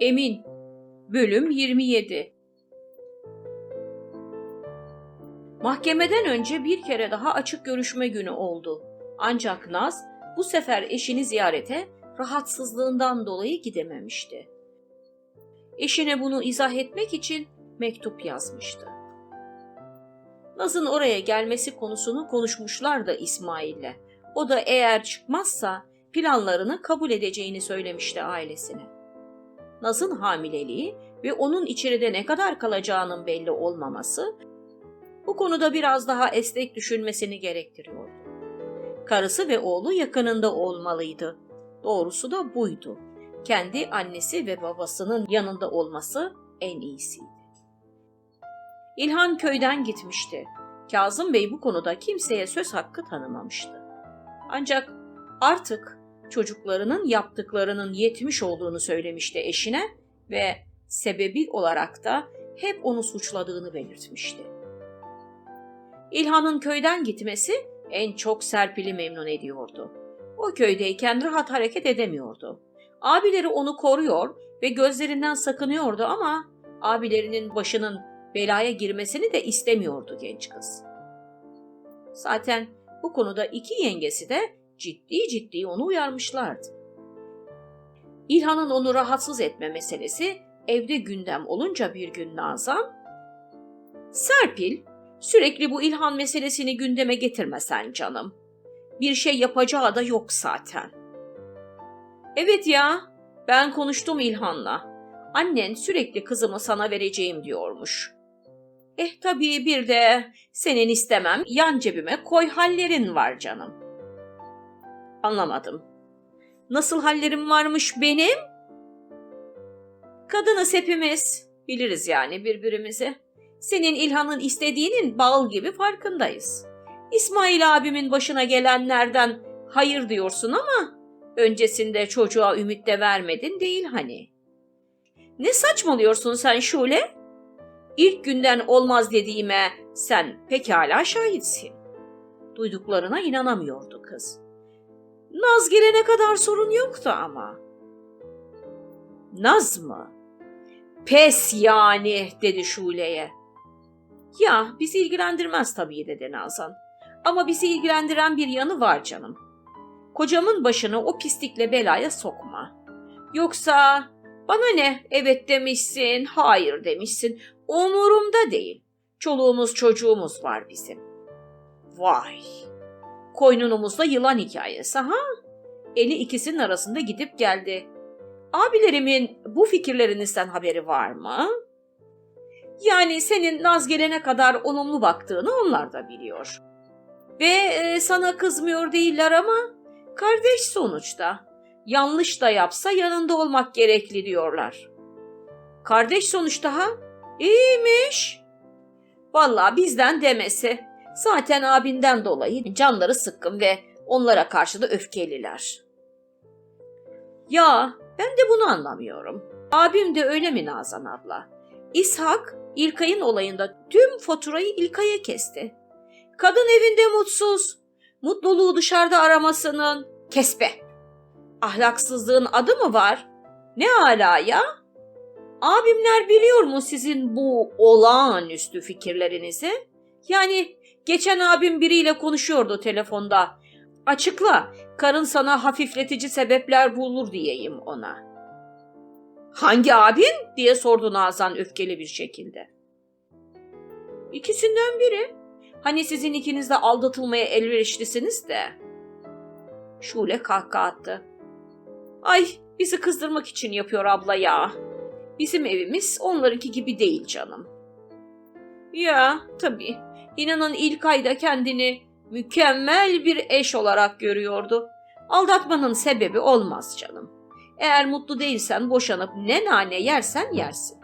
Emin Bölüm 27 Mahkemeden önce bir kere daha açık görüşme günü oldu. Ancak Naz bu sefer eşini ziyarete rahatsızlığından dolayı gidememişti. Eşine bunu izah etmek için mektup yazmıştı. Naz'ın oraya gelmesi konusunu konuşmuşlardı İsmail'le. O da eğer çıkmazsa planlarını kabul edeceğini söylemişti ailesine. Naz'ın hamileliği ve onun içeride ne kadar kalacağının belli olmaması bu konuda biraz daha esnek düşünmesini gerektiriyordu. Karısı ve oğlu yakınında olmalıydı. Doğrusu da buydu. Kendi annesi ve babasının yanında olması en iyisiydi. İlhan köyden gitmişti. Kazım Bey bu konuda kimseye söz hakkı tanımamıştı. Ancak artık çocuklarının yaptıklarının yetmiş olduğunu söylemişti eşine ve sebebi olarak da hep onu suçladığını belirtmişti. İlhan'ın köyden gitmesi en çok Serpil'i memnun ediyordu. O köydeyken rahat hareket edemiyordu. Abileri onu koruyor ve gözlerinden sakınıyordu ama abilerinin başının belaya girmesini de istemiyordu genç kız. Zaten bu konuda iki yengesi de ciddi ciddi onu uyarmışlardı. İlhan'ın onu rahatsız etme meselesi evde gündem olunca bir gün Nazan, Serpil, sürekli bu İlhan meselesini gündeme getirmesen canım. Bir şey yapacağı da yok zaten. Evet ya, ben konuştum İlhan'la. Annen sürekli kızımı sana vereceğim diyormuş. Eh tabii bir de senin istemem yan cebime koy hallerin var canım. Anlamadım. Nasıl hallerim varmış benim? Kadınız hepimiz. Biliriz yani birbirimizi. Senin İlhan'ın istediğinin bal gibi farkındayız. İsmail abimin başına gelenlerden hayır diyorsun ama öncesinde çocuğa ümit de vermedin değil hani. Ne saçmalıyorsun sen Şule? İlk günden olmaz dediğime sen pekala şahitsin. Duyduklarına inanamıyordu kız. Naz gelene kadar sorun yoktu ama. Naz mı? Pes yani dedi Şule'ye. Ya bizi ilgilendirmez tabii dedi Nazan. Ama bizi ilgilendiren bir yanı var canım. Kocamın başını o pislikle belaya sokma. Yoksa bana ne evet demişsin, hayır demişsin. Umurumda değil. Çoluğumuz çocuğumuz var bizim. Vay. Koynunumuzda yılan hikayesi ha? Eli ikisinin arasında gidip geldi. Abilerimin bu fikirlerinizden haberi var mı? Yani senin Naz gelene kadar olumlu baktığını onlar da biliyor. Ve e, sana kızmıyor değiller ama kardeş sonuçta. Yanlış da yapsa yanında olmak gerekli diyorlar. Kardeş sonuçta ha? İyiymiş. Vallahi bizden demesi. Zaten abinden dolayı canları sıkkın ve onlara karşı da öfkeliler. Ya ben de bunu anlamıyorum. Abim de öyle mi Nazan abla? İshak İlkay'ın olayında tüm faturayı İlkay'a kesti. Kadın evinde mutsuz. Mutluluğu dışarıda aramasının kesbe. Ahlaksızlığın adı mı var? Ne ala ya? Abimler biliyor mu sizin bu olağanüstü fikirlerinizi? Yani geçen abim biriyle konuşuyordu telefonda. Açıkla, karın sana hafifletici sebepler bulur diyeyim ona. Hangi abin? diye sordu Nazan öfkeli bir şekilde. İkisinden biri. Hani sizin ikiniz de aldatılmaya elverişlisiniz de. Şule kahkaha attı. Ay bizi kızdırmak için yapıyor abla ya. Bizim evimiz onlarınki gibi değil canım. Ya tabii. İnanın ilk ayda kendini mükemmel bir eş olarak görüyordu. Aldatmanın sebebi olmaz canım. Eğer mutlu değilsen boşanıp ne nane yersen yersin.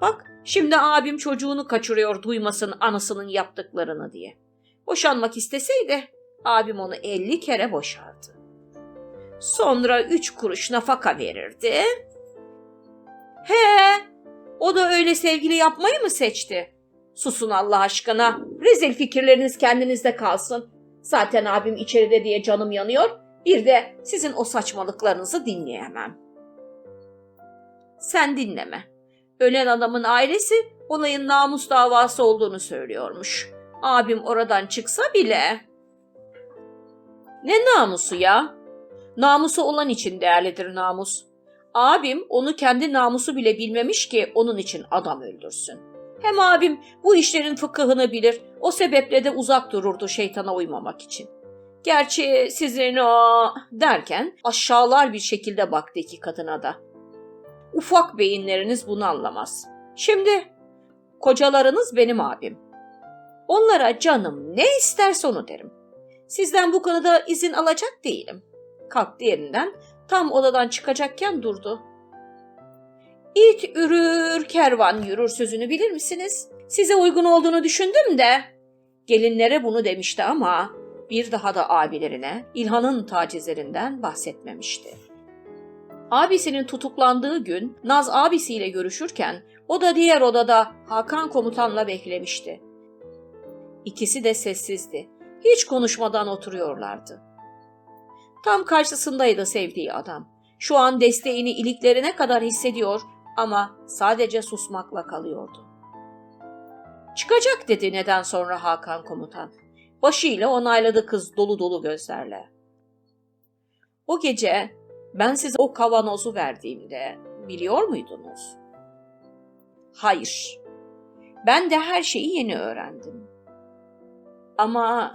Bak şimdi abim çocuğunu kaçırıyor duymasın anasının yaptıklarını diye. Boşanmak isteseydi abim onu elli kere boşardı. Sonra üç kuruş nafaka verirdi. He, o da öyle sevgili yapmayı mı seçti? Susun Allah aşkına. Rezil fikirleriniz kendinizde kalsın. Zaten abim içeride diye canım yanıyor. Bir de sizin o saçmalıklarınızı dinleyemem. Sen dinleme. Ölen adamın ailesi olayın namus davası olduğunu söylüyormuş. Abim oradan çıksa bile. Ne namusu ya? Namusu olan için değerlidir namus. Abim onu kendi namusu bile bilmemiş ki onun için adam öldürsün. Hem abim bu işlerin fıkıhını bilir, o sebeple de uzak dururdu şeytana uymamak için. Gerçi sizin o derken aşağılar bir şekilde baktı iki kadına da. Ufak beyinleriniz bunu anlamaz. Şimdi kocalarınız benim abim. Onlara canım ne isterse onu derim. Sizden bu konuda izin alacak değilim. Kalktı yerinden tam odadan çıkacakken durdu. İt ürür, kervan yürür sözünü bilir misiniz? Size uygun olduğunu düşündüm de. Gelinlere bunu demişti ama bir daha da abilerine İlhan'ın tacizlerinden bahsetmemişti. Abisinin tutuklandığı gün Naz abisiyle görüşürken o da diğer odada Hakan komutanla beklemişti. İkisi de sessizdi. Hiç konuşmadan oturuyorlardı. Tam karşısındaydı sevdiği adam. Şu an desteğini iliklerine kadar hissediyor ama sadece susmakla kalıyordu. Çıkacak dedi neden sonra Hakan komutan. Başıyla onayladı kız dolu dolu gözlerle. O gece ben size o kavanozu verdiğimde biliyor muydunuz? Hayır. Ben de her şeyi yeni öğrendim. Ama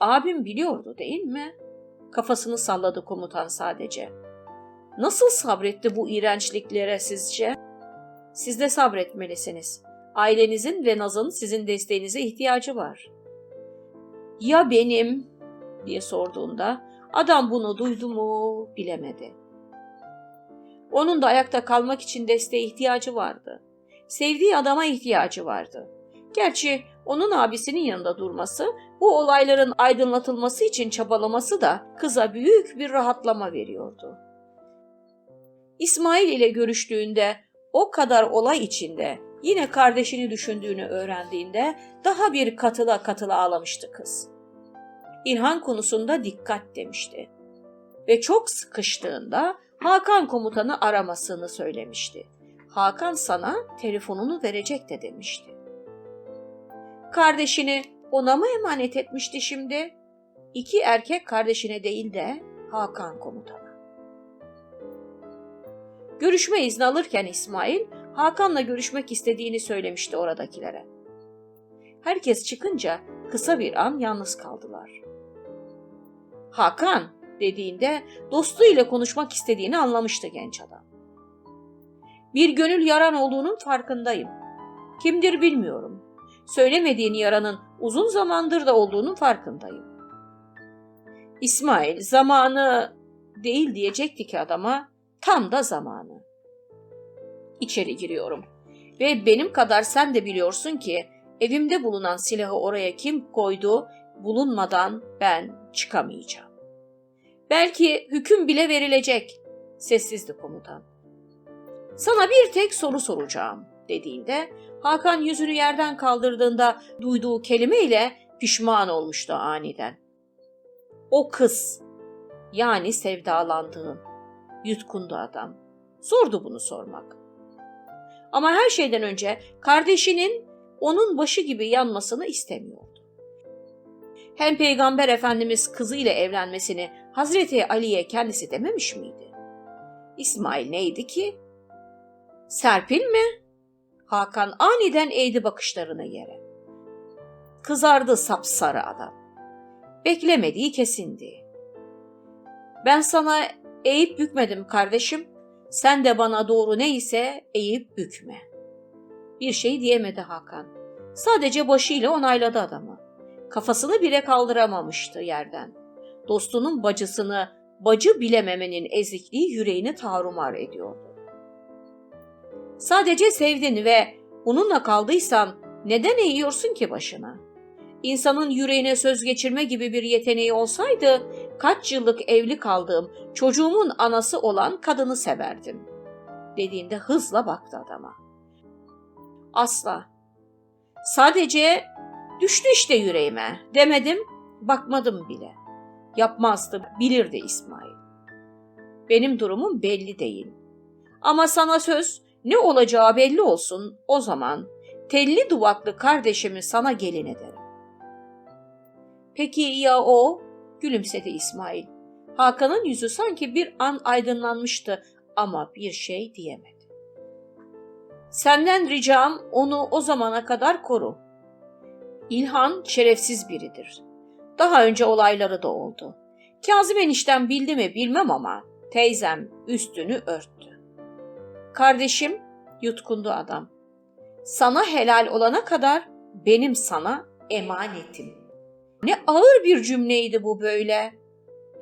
abim biliyordu değil mi? Kafasını salladı komutan sadece. Nasıl sabretti bu iğrençliklere sizce? Siz de sabretmelisiniz. Ailenizin ve Naz'ın sizin desteğinize ihtiyacı var. Ya benim diye sorduğunda adam bunu duydu mu bilemedi. Onun da ayakta kalmak için desteğe ihtiyacı vardı. Sevdiği adama ihtiyacı vardı. Gerçi onun abisinin yanında durması, bu olayların aydınlatılması için çabalaması da kıza büyük bir rahatlama veriyordu. İsmail ile görüştüğünde o kadar olay içinde yine kardeşini düşündüğünü öğrendiğinde daha bir katıla katıla ağlamıştı kız. İlhan konusunda dikkat demişti. Ve çok sıkıştığında Hakan komutanı aramasını söylemişti. Hakan sana telefonunu verecek de demişti. Kardeşini ona mı emanet etmişti şimdi? İki erkek kardeşine değil de Hakan komutana. Görüşme izni alırken İsmail, Hakan'la görüşmek istediğini söylemişti oradakilere. Herkes çıkınca kısa bir an yalnız kaldılar. Hakan dediğinde dostuyla konuşmak istediğini anlamıştı genç adam. Bir gönül yaran olduğunun farkındayım. Kimdir bilmiyorum. Söylemediğin yaranın uzun zamandır da olduğunun farkındayım. İsmail zamanı değil diyecekti ki adama tam da zamanı. İçeri giriyorum ve benim kadar sen de biliyorsun ki evimde bulunan silahı oraya kim koydu bulunmadan ben çıkamayacağım. Belki hüküm bile verilecek. Sessizdi komutan. Sana bir tek soru soracağım dediğinde Hakan yüzünü yerden kaldırdığında duyduğu kelimeyle pişman olmuştu aniden. O kız yani sevdalandığın yutkundu adam. Zordu bunu sormak. Ama her şeyden önce kardeşinin onun başı gibi yanmasını istemiyordu. Hem Peygamber Efendimiz kızıyla evlenmesini Hazreti Ali'ye kendisi dememiş miydi? İsmail neydi ki? Serpil mi? Hakan aniden eğdi bakışlarını yere. Kızardı sapsarı adam. Beklemediği kesindi. Ben sana eğip bükmedim kardeşim. Sen de bana doğru neyse eğip bükme. Bir şey diyemedi Hakan. Sadece başıyla onayladı adamı. Kafasını bile kaldıramamıştı yerden. Dostunun bacısını bacı bilememenin ezikliği yüreğini tarumar ediyordu. Sadece sevdin ve onunla kaldıysan neden eğiyorsun ki başına? İnsanın yüreğine söz geçirme gibi bir yeteneği olsaydı kaç yıllık evli kaldığım çocuğumun anası olan kadını severdim. Dediğinde hızla baktı adama. Asla. Sadece düştü işte yüreğime demedim, bakmadım bile. Yapmazdı, bilirdi İsmail. Benim durumum belli değil. Ama sana söz ne olacağı belli olsun o zaman telli duvaklı kardeşimi sana gelin ederim. Peki ya o? Gülümsedi İsmail. Hakan'ın yüzü sanki bir an aydınlanmıştı ama bir şey diyemedi. Senden ricam onu o zamana kadar koru. İlhan şerefsiz biridir. Daha önce olayları da oldu. Kazım enişten bildi mi bilmem ama teyzem üstünü örttü. Kardeşim yutkundu adam. Sana helal olana kadar benim sana emanetim. Ne ağır bir cümleydi bu böyle.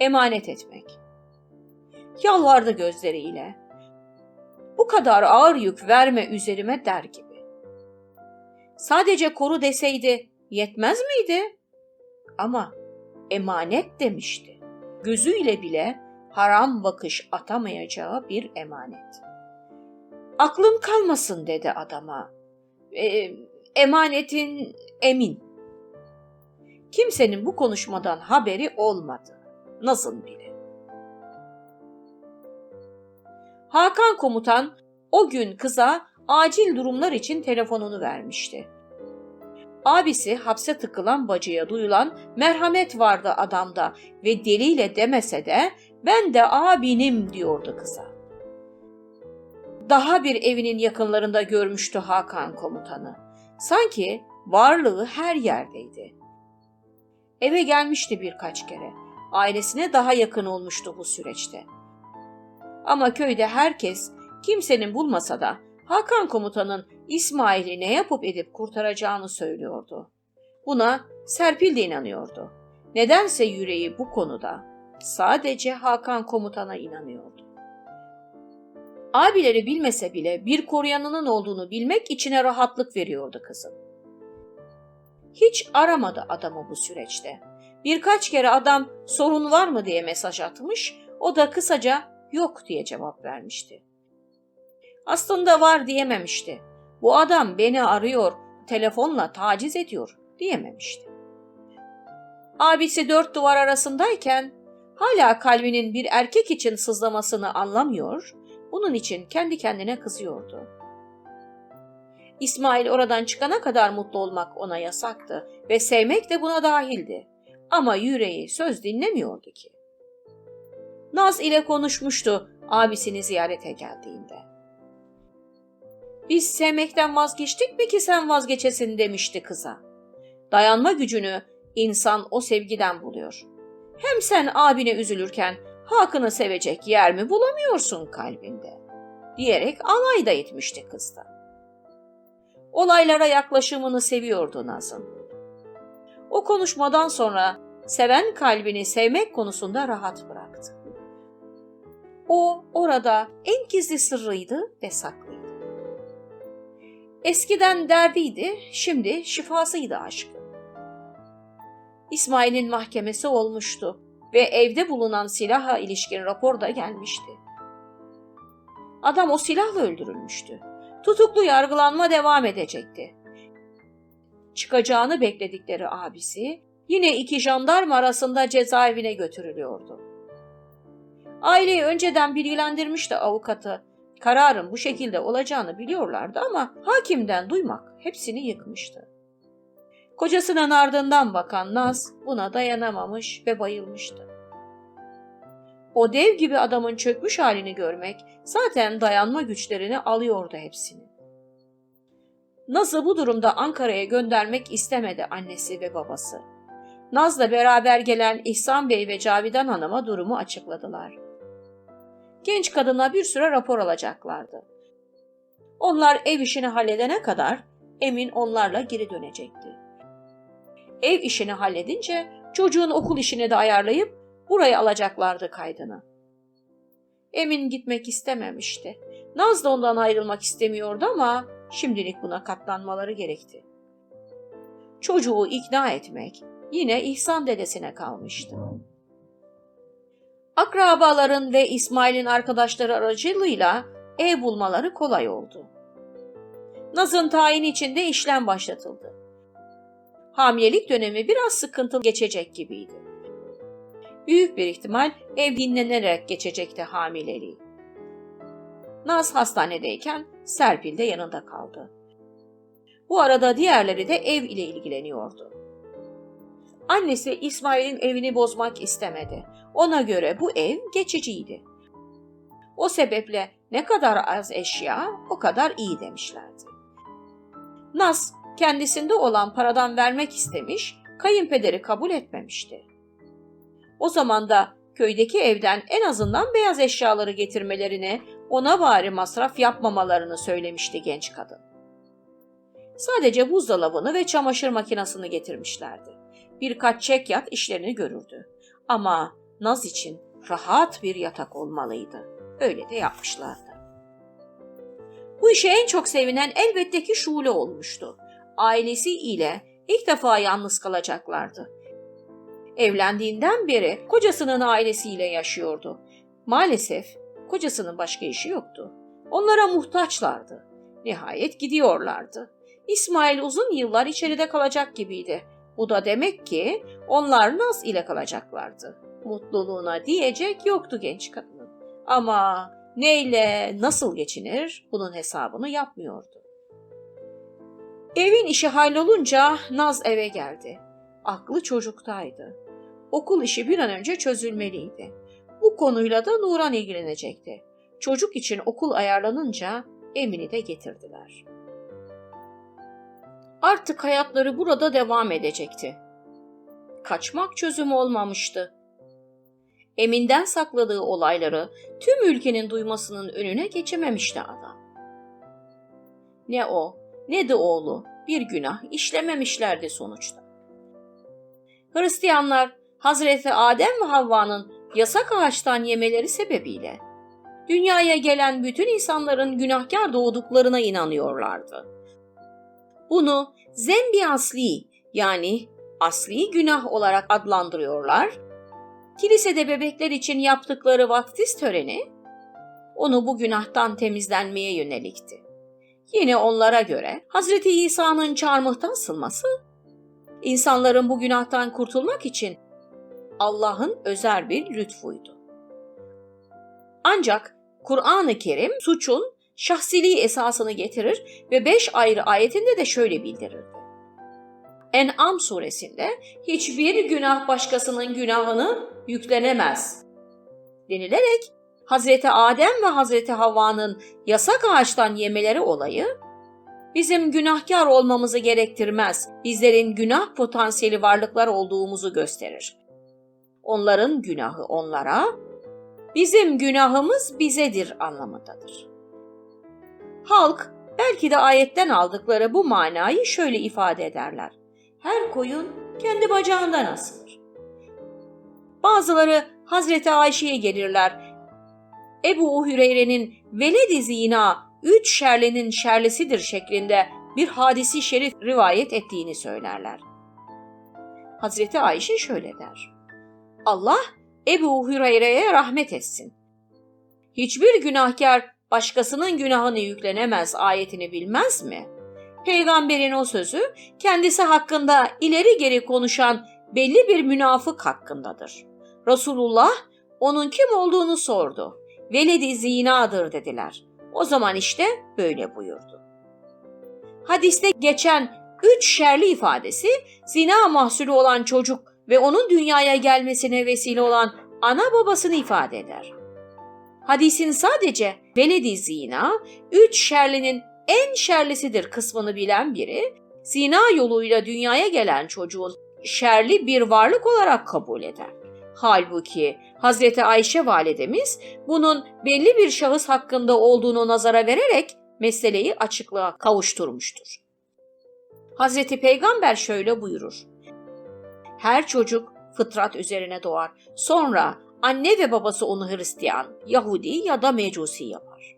Emanet etmek. Yalvardı gözleriyle. Bu kadar ağır yük verme üzerime der gibi. Sadece koru deseydi yetmez miydi? Ama emanet demişti. Gözüyle bile haram bakış atamayacağı bir emanet. Aklın kalmasın dedi adama. E, emanetin emin. Kimsenin bu konuşmadan haberi olmadı. Naz'ın bile. Hakan komutan o gün kıza acil durumlar için telefonunu vermişti. Abisi hapse tıkılan bacıya duyulan merhamet vardı adamda ve deliyle demese de ben de abinim diyordu kıza. Daha bir evinin yakınlarında görmüştü Hakan komutanı. Sanki varlığı her yerdeydi. Eve gelmişti birkaç kere. Ailesine daha yakın olmuştu bu süreçte. Ama köyde herkes kimsenin bulmasa da Hakan komutanın İsmail'i ne yapıp edip kurtaracağını söylüyordu. Buna Serpil de inanıyordu. Nedense yüreği bu konuda sadece Hakan komutana inanıyordu. Abileri bilmese bile bir koruyanının olduğunu bilmek içine rahatlık veriyordu kızım. Hiç aramadı adamı bu süreçte. Birkaç kere adam sorun var mı diye mesaj atmış, o da kısaca yok diye cevap vermişti. Aslında var diyememişti. Bu adam beni arıyor, telefonla taciz ediyor diyememişti. Abisi dört duvar arasındayken hala kalbinin bir erkek için sızlamasını anlamıyor, bunun için kendi kendine kızıyordu. İsmail oradan çıkana kadar mutlu olmak ona yasaktı ve sevmek de buna dahildi. Ama yüreği söz dinlemiyordu ki. Naz ile konuşmuştu abisini ziyarete geldiğinde. Biz sevmekten vazgeçtik mi ki sen vazgeçesin demişti kıza. Dayanma gücünü insan o sevgiden buluyor. Hem sen abine üzülürken Hakan'ı sevecek yer mi bulamıyorsun kalbinde? Diyerek alay da etmişti kız da. Olaylara yaklaşımını seviyordu Nazım. O konuşmadan sonra seven kalbini sevmek konusunda rahat bıraktı. O orada en gizli sırrıydı ve saklıydı. Eskiden derdiydi, şimdi şifasıydı aşkı. İsmail'in mahkemesi olmuştu ve evde bulunan silaha ilişkin rapor da gelmişti. Adam o silahla öldürülmüştü. Tutuklu yargılanma devam edecekti. Çıkacağını bekledikleri abisi yine iki jandarma arasında cezaevine götürülüyordu. Aileyi önceden bilgilendirmişti avukatı. Kararın bu şekilde olacağını biliyorlardı ama hakimden duymak hepsini yıkmıştı. Kocasının ardından bakan Naz buna dayanamamış ve bayılmıştı. O dev gibi adamın çökmüş halini görmek zaten dayanma güçlerini alıyordu hepsini. Naz'ı bu durumda Ankara'ya göndermek istemedi annesi ve babası. Naz'la beraber gelen İhsan Bey ve Cavidan Hanım'a durumu açıkladılar. Genç kadına bir süre rapor alacaklardı. Onlar ev işini halledene kadar Emin onlarla geri dönecekti. Ev işini halledince çocuğun okul işini de ayarlayıp buraya alacaklardı kaydını. Emin gitmek istememişti. Naz da ondan ayrılmak istemiyordu ama şimdilik buna katlanmaları gerekti. Çocuğu ikna etmek yine İhsan dedesine kalmıştı. Akrabaların ve İsmail'in arkadaşları aracılığıyla ev bulmaları kolay oldu. Naz'ın tayin için de işlem başlatıldı. Hamilelik dönemi biraz sıkıntılı geçecek gibiydi. Büyük bir ihtimal ev dinlenerek geçecekti hamileliği. Naz hastanedeyken Serpil de yanında kaldı. Bu arada diğerleri de ev ile ilgileniyordu. Annesi İsmail'in evini bozmak istemedi. Ona göre bu ev geçiciydi. O sebeple ne kadar az eşya o kadar iyi demişlerdi. Naz kendisinde olan paradan vermek istemiş, kayınpederi kabul etmemişti. O zaman da köydeki evden en azından beyaz eşyaları getirmelerini, ona bari masraf yapmamalarını söylemişti genç kadın. Sadece buzdolabını ve çamaşır makinesini getirmişlerdi. Birkaç çekyat işlerini görürdü. Ama Naz için rahat bir yatak olmalıydı. Öyle de yapmışlardı. Bu işe en çok sevinen elbette ki Şule olmuştu. Ailesi ile ilk defa yalnız kalacaklardı. Evlendiğinden beri kocasının ailesiyle yaşıyordu. Maalesef kocasının başka işi yoktu. Onlara muhtaçlardı. Nihayet gidiyorlardı. İsmail uzun yıllar içeride kalacak gibiydi. Bu da demek ki onlar Naz ile kalacaklardı. Mutluluğuna diyecek yoktu genç kadının. Ama neyle, nasıl geçinir bunun hesabını yapmıyordu. Evin işi hallolunca Naz eve geldi. Aklı çocuktaydı. Okul işi bir an önce çözülmeliydi. Bu konuyla da Nuran ilgilenecekti. Çocuk için okul ayarlanınca Emin'i de getirdiler. Artık hayatları burada devam edecekti. Kaçmak çözüm olmamıştı. Emin'den sakladığı olayları tüm ülkenin duymasının önüne geçememişti adam. Ne o ne de oğlu bir günah işlememişlerdi sonuçta. Hristiyanlar Hazreti Adem ve Havva'nın yasak ağaçtan yemeleri sebebiyle dünyaya gelen bütün insanların günahkar doğduklarına inanıyorlardı. Bunu zembi asli yani asli günah olarak adlandırıyorlar. Kilisede bebekler için yaptıkları vaftiz töreni onu bu günahtan temizlenmeye yönelikti. Yine onlara göre Hazreti İsa'nın çarmıhtan asılması insanların bu günahtan kurtulmak için Allah'ın özel bir lütfuydu. Ancak Kur'an-ı Kerim suçun şahsiliği esasını getirir ve beş ayrı ayetinde de şöyle bildirirdi. En'am suresinde hiçbir günah başkasının günahını yüklenemez denilerek Hazreti Adem ve Hazreti Havva'nın yasak ağaçtan yemeleri olayı bizim günahkar olmamızı gerektirmez. Bizlerin günah potansiyeli varlıklar olduğumuzu gösterir. Onların günahı onlara, bizim günahımız bizedir anlamındadır. Halk belki de ayetten aldıkları bu manayı şöyle ifade ederler. Her koyun kendi bacağından asılır. Bazıları Hazreti Ayşe'ye gelirler. Ebu Hüreyre'nin veledi zina üç şerlenin şerlisidir şeklinde bir hadisi şerif rivayet ettiğini söylerler. Hazreti Ayşe şöyle der. Allah Ebu Hüreyre'ye rahmet etsin. Hiçbir günahkar başkasının günahını yüklenemez ayetini bilmez mi? Peygamberin o sözü kendisi hakkında ileri geri konuşan belli bir münafık hakkındadır. Resulullah onun kim olduğunu sordu. Veledi zinadır dediler. O zaman işte böyle buyurdu. Hadiste geçen üç şerli ifadesi zina mahsulü olan çocuk ve onun dünyaya gelmesine vesile olan ana babasını ifade eder. Hadisin sadece veledi zina, üç şerlinin en şerlisidir kısmını bilen biri, zina yoluyla dünyaya gelen çocuğun şerli bir varlık olarak kabul eder. Halbuki Hazreti Ayşe validemiz bunun belli bir şahıs hakkında olduğunu nazara vererek meseleyi açıklığa kavuşturmuştur. Hazreti Peygamber şöyle buyurur. Her çocuk fıtrat üzerine doğar. Sonra anne ve babası onu Hristiyan, Yahudi ya da Mecusi yapar.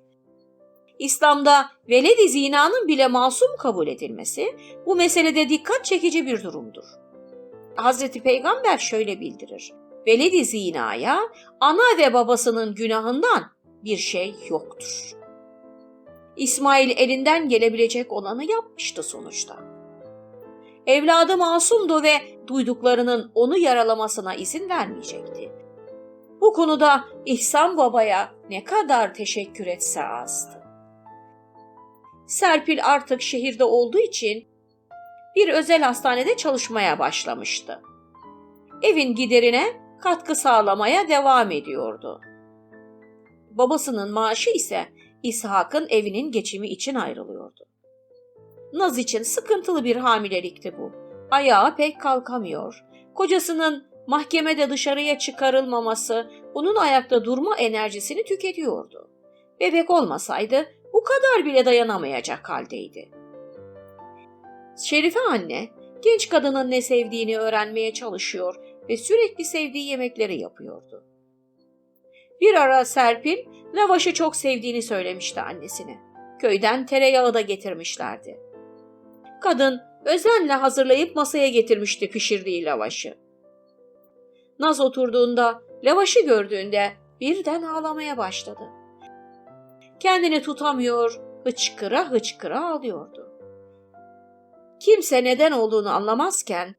İslam'da veled-i zinanın bile masum kabul edilmesi bu meselede dikkat çekici bir durumdur. Hazreti Peygamber şöyle bildirir. Veled-i zinaya ana ve babasının günahından bir şey yoktur. İsmail elinden gelebilecek olanı yapmıştı sonuçta. Evladı masumdu ve duyduklarının onu yaralamasına izin vermeyecekti. Bu konuda İhsan Baba'ya ne kadar teşekkür etse azdı. Serpil artık şehirde olduğu için bir özel hastanede çalışmaya başlamıştı. Evin giderine katkı sağlamaya devam ediyordu. Babasının maaşı ise İshak'ın evinin geçimi için ayrılıyordu. Naz için sıkıntılı bir hamilelikti bu. Ayağa pek kalkamıyor. Kocasının mahkemede dışarıya çıkarılmaması onun ayakta durma enerjisini tüketiyordu. Bebek olmasaydı bu kadar bile dayanamayacak haldeydi. Şerife anne genç kadının ne sevdiğini öğrenmeye çalışıyor ve sürekli sevdiği yemekleri yapıyordu. Bir ara Serpil lavaşı çok sevdiğini söylemişti annesine. Köyden tereyağı da getirmişlerdi. Kadın özenle hazırlayıp masaya getirmişti pişirdiği lavaşı. Naz oturduğunda, lavaşı gördüğünde birden ağlamaya başladı. Kendini tutamıyor, hıçkıra hıçkıra ağlıyordu. Kimse neden olduğunu anlamazken,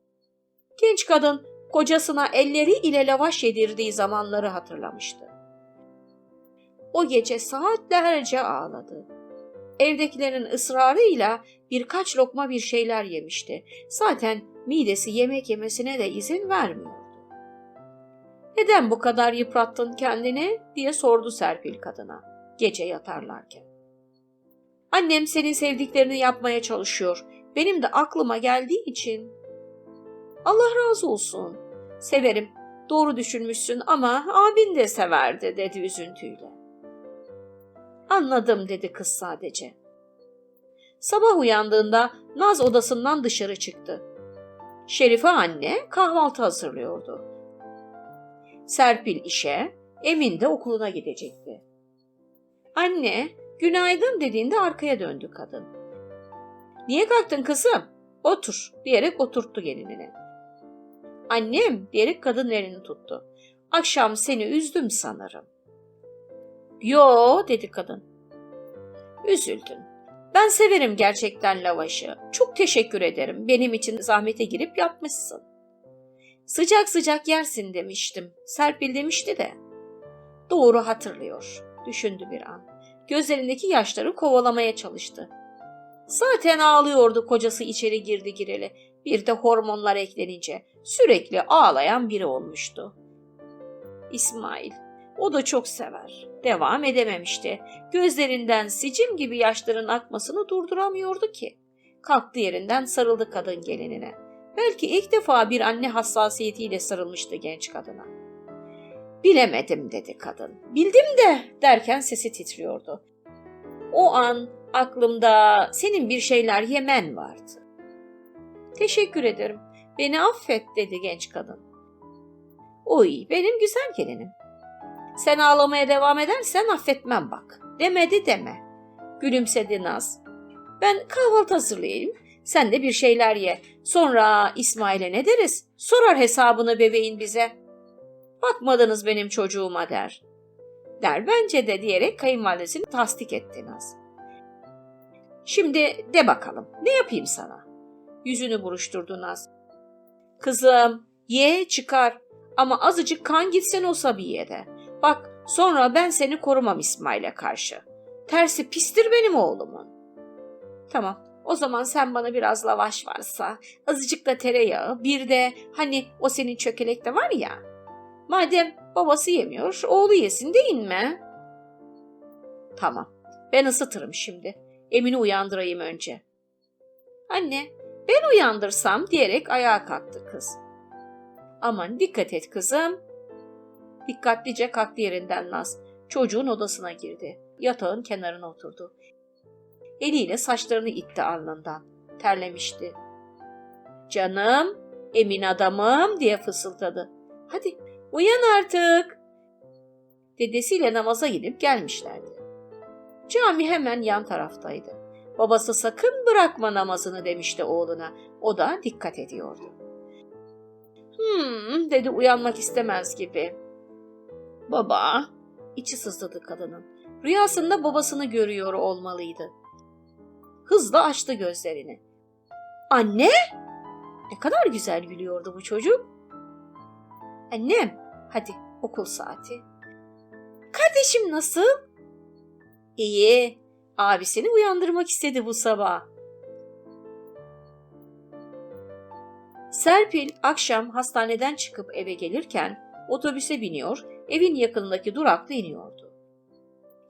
genç kadın kocasına elleri ile lavaş yedirdiği zamanları hatırlamıştı. O gece saatlerce ağladı. Evdekilerin ısrarıyla birkaç lokma bir şeyler yemişti. Zaten midesi yemek yemesine de izin vermiyordu. Neden bu kadar yıprattın kendini diye sordu Serpil kadına gece yatarlarken. Annem senin sevdiklerini yapmaya çalışıyor. Benim de aklıma geldiği için. Allah razı olsun. Severim. Doğru düşünmüşsün ama abin de severdi dedi üzüntüyle. Anladım dedi kız sadece. Sabah uyandığında Naz odasından dışarı çıktı. Şerife anne kahvaltı hazırlıyordu. Serpil işe, Emin de okuluna gidecekti. Anne, günaydın dediğinde arkaya döndü kadın. Niye kalktın kızım? Otur diyerek oturttu gelinini. Annem diyerek kadın elini tuttu. Akşam seni üzdüm sanırım. Yo dedi kadın. Üzüldün. Ben severim gerçekten lavaşı. Çok teşekkür ederim. Benim için zahmete girip yapmışsın. Sıcak sıcak yersin demiştim. Serpil demişti de. Doğru hatırlıyor. Düşündü bir an. Gözlerindeki yaşları kovalamaya çalıştı. Zaten ağlıyordu kocası içeri girdi gireli. Bir de hormonlar eklenince sürekli ağlayan biri olmuştu. İsmail, o da çok sever. Devam edememişti. Gözlerinden sicim gibi yaşların akmasını durduramıyordu ki. Kalktı yerinden sarıldı kadın gelinine. Belki ilk defa bir anne hassasiyetiyle sarılmıştı genç kadına. Bilemedim dedi kadın. Bildim de derken sesi titriyordu. O an aklımda senin bir şeyler yemen vardı. Teşekkür ederim. Beni affet dedi genç kadın. Oy benim güzel gelinim. Sen ağlamaya devam edersen affetmem bak. Demedi deme. Gülümsedi Naz. Ben kahvaltı hazırlayayım. Sen de bir şeyler ye. Sonra İsmail'e ne deriz? Sorar hesabını bebeğin bize. Bakmadınız benim çocuğuma der. Der bence de diyerek kayınvalidesini tasdik etti Naz. Şimdi de bakalım ne yapayım sana? Yüzünü buruşturdu Naz. Kızım ye çıkar ama azıcık kan gitsen o Sabiye de. Bak sonra ben seni korumam İsmail'e karşı. Tersi pistir benim oğlumun. Tamam o zaman sen bana biraz lavaş varsa, azıcık da tereyağı, bir de hani o senin çökelekte var ya. Madem babası yemiyor, oğlu yesin değil mi? Tamam, ben ısıtırım şimdi. Emin'i uyandırayım önce. Anne, ben uyandırsam diyerek ayağa kalktı kız. Aman dikkat et kızım. Dikkatlice kalktı yerinden Naz. Çocuğun odasına girdi. Yatağın kenarına oturdu. Eliyle saçlarını itti alnından. Terlemişti. Canım Emin adamım diye fısıldadı. Hadi uyan artık. Dedesiyle namaza gidip gelmişlerdi. Cami hemen yan taraftaydı. Babası sakın bırakma namazını demişti oğluna. O da dikkat ediyordu. Hmm dedi uyanmak istemez gibi. Baba, içi sızladı kadının. Rüyasında babasını görüyor olmalıydı. Hızla açtı gözlerini. Anne? Ne kadar güzel gülüyordu bu çocuk. Annem, hadi okul saati. Kardeşim nasıl? İyi. Abisini uyandırmak istedi bu sabah. Serpil akşam hastaneden çıkıp eve gelirken otobüse biniyor, evin yakınındaki durakta iniyordu.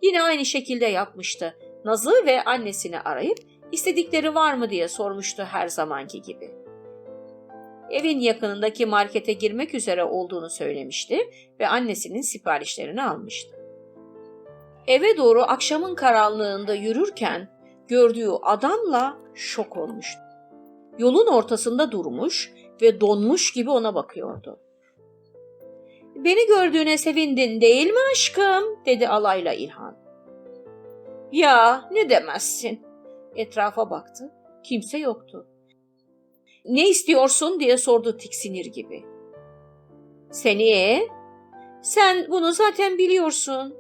Yine aynı şekilde yapmıştı. Nazlı ve annesini arayıp istedikleri var mı diye sormuştu her zamanki gibi. Evin yakınındaki markete girmek üzere olduğunu söylemişti ve annesinin siparişlerini almıştı. Eve doğru akşamın karanlığında yürürken gördüğü adamla şok olmuştu. Yolun ortasında durmuş ve donmuş gibi ona bakıyordu. Beni gördüğüne sevindin değil mi aşkım? dedi alayla İlhan. Ya ne demezsin. Etrafa baktı. Kimse yoktu. Ne istiyorsun diye sordu tiksinir gibi. Seni? Sen bunu zaten biliyorsun.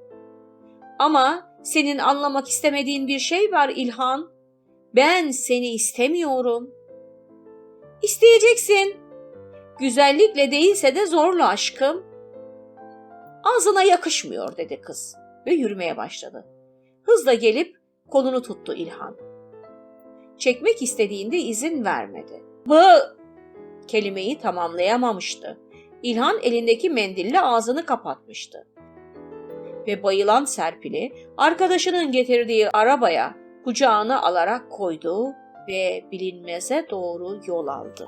Ama senin anlamak istemediğin bir şey var İlhan. Ben seni istemiyorum. İsteyeceksin. Güzellikle değilse de zorla aşkım. Ağzına yakışmıyor dedi kız ve yürümeye başladı. Hızla gelip kolunu tuttu İlhan. Çekmek istediğinde izin vermedi. Bu kelimeyi tamamlayamamıştı. İlhan elindeki mendille ağzını kapatmıştı. Ve bayılan Serpil'i arkadaşının getirdiği arabaya kucağına alarak koydu ve bilinmeze doğru yol aldı.